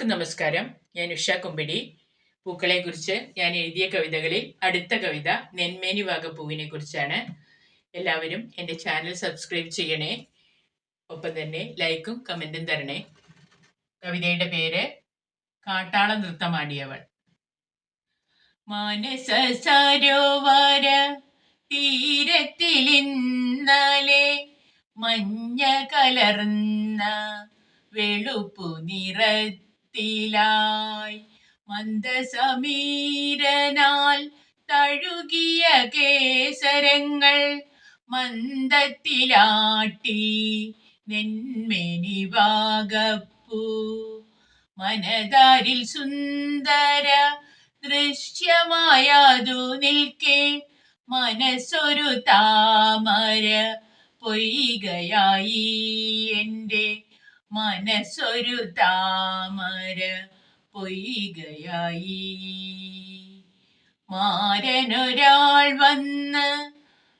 എല്ലാവർക്കും നമസ്കാരം. ഞാൻ ഉഷ കുമ്പിടി. പൂക്കളെ കുറിച്ച് ഞാൻ എഴുതിയ കവിതകളിൽ അടുത്ത കവിത നെന്മേനി വാഗപ്പൂവിനെ കുറിച്ചാണ്. എല്ലാവരും എന്റെ ചാനൽ സബ്സ്ക്രൈബ് ചെയ്യണേ. ഒപ്പം തന്നെ ലൈക്കും കമന്റും തരണേ. കവിതയുടെ പേര് കാട്ടാള നൃത്തമാടിയവൾ. മാനസ സരോവര മഞ്ഞ കലർന്ന വെളുപ്പു നിറത്തിലായി മന്ദസമീരനാൽ തഴുകിയ കേസരങ്ങൾ മന്ദത്തിലാട്ടി നെന്മേനി വാഗപ്പൂ മനതാരിൽ സുന്ദര ദൃശ്യമായതു നിൽക്കെ മനസ്സൊരു താമര പൊയ്കയായി എന്റെ മനസ്സൊരു താമര പൊയ്കയായി. മാരനൊരാൾ വന്ന്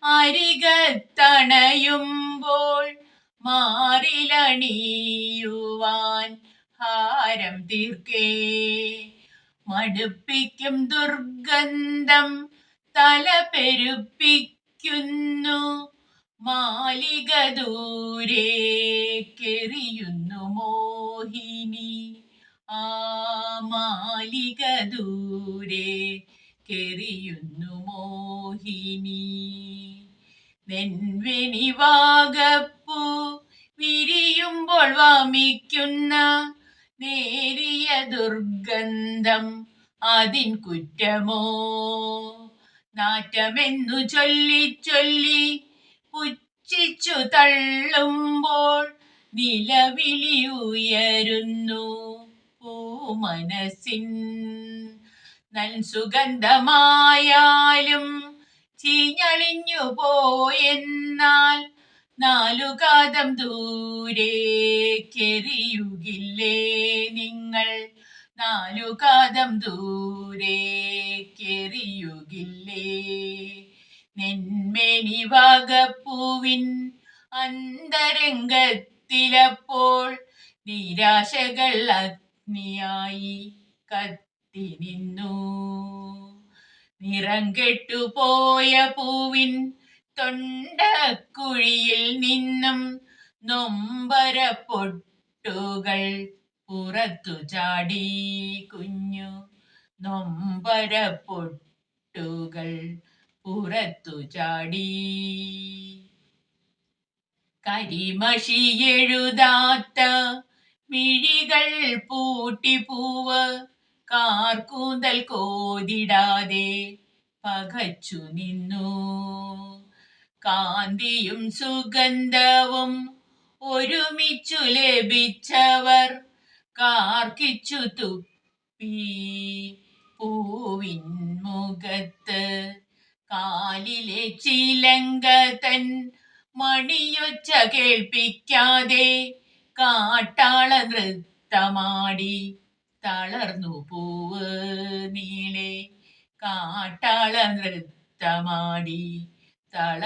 അരികത്തണയുമ്പോൾ മാറിലണിയുവാൻ ഹാരം തീർക്കേ. മടുപ്പിക്കും ദുർഗന്ധം തല പെരുപ്പിക്കുന്നു മാലിക ദൂരേക്കെറിയുന്നു മോഹിനി. ആ മാലിക ദൂരെ കെറിയുന്നു മോഹിനി. നെൻവെനി വാഗപ്പൂ വിരിയുമ്പോൾ വമിക്കുന്ന നേരിയ ദുർഗന്ധം അതിൻ കുറ്റമോ? നാറ്റമെന്നു ചൊല്ലി ചൊല്ലി പുച്ഛിച്ചു തള്ളുമ്പോൾ നിലവിളി ഉയരുന്നു പൂമനസിൻ നൽ സുഗന്ധമായാലും ചീഞ്ഞളിഞ്ഞു പോയെന്നാൽ നാലുകാതം ദൂരേക്കെറിയുകില്ലേ നിങ്ങൾ? നാലുകാതം ദൂരേക്കെറിയുകില്ലേ നെന്മേനി വാഗപ്പൂവിൻ അന്തരംഗത്തിലപ്പോൾ നിരാശകൾ അഗ്നിയായി കത്തി നിന്നു. നിറം കെട്ടുപോയ പൂവിൻ തൊണ്ടക്കുഴിയിൽ നിന്നും നൊമ്പര പൊട്ടുകൾ പുറത്തു ചാടി കുഞ്ഞു നൊമ്പര പൊട്ടുകൾ പുറത്തു ചാടി. കരിമഷി എഴുതാത്ത മിഴികൾ പൂട്ടിപ്പൂവ് കാർക്കൂന്തൽ കോതിടാതെ പകച്ചു നിന്നു. കാന്തിയും സുഗന്ധവും ഒരുമിച്ചു ലഭിച്ചവർ കാർക്കിച്ചു തുപ്പി പൂവിൻ മുഖത്ത് കാലിലെ ചിലങ്ക തൻ മണിയൊച്ച കേൾപ്പിക്കാതെ കാട്ടാള നൃത്തമാടി തളർന്നു പൂവ് നീളെ. കാട്ടാള നൃത്തമാടി തള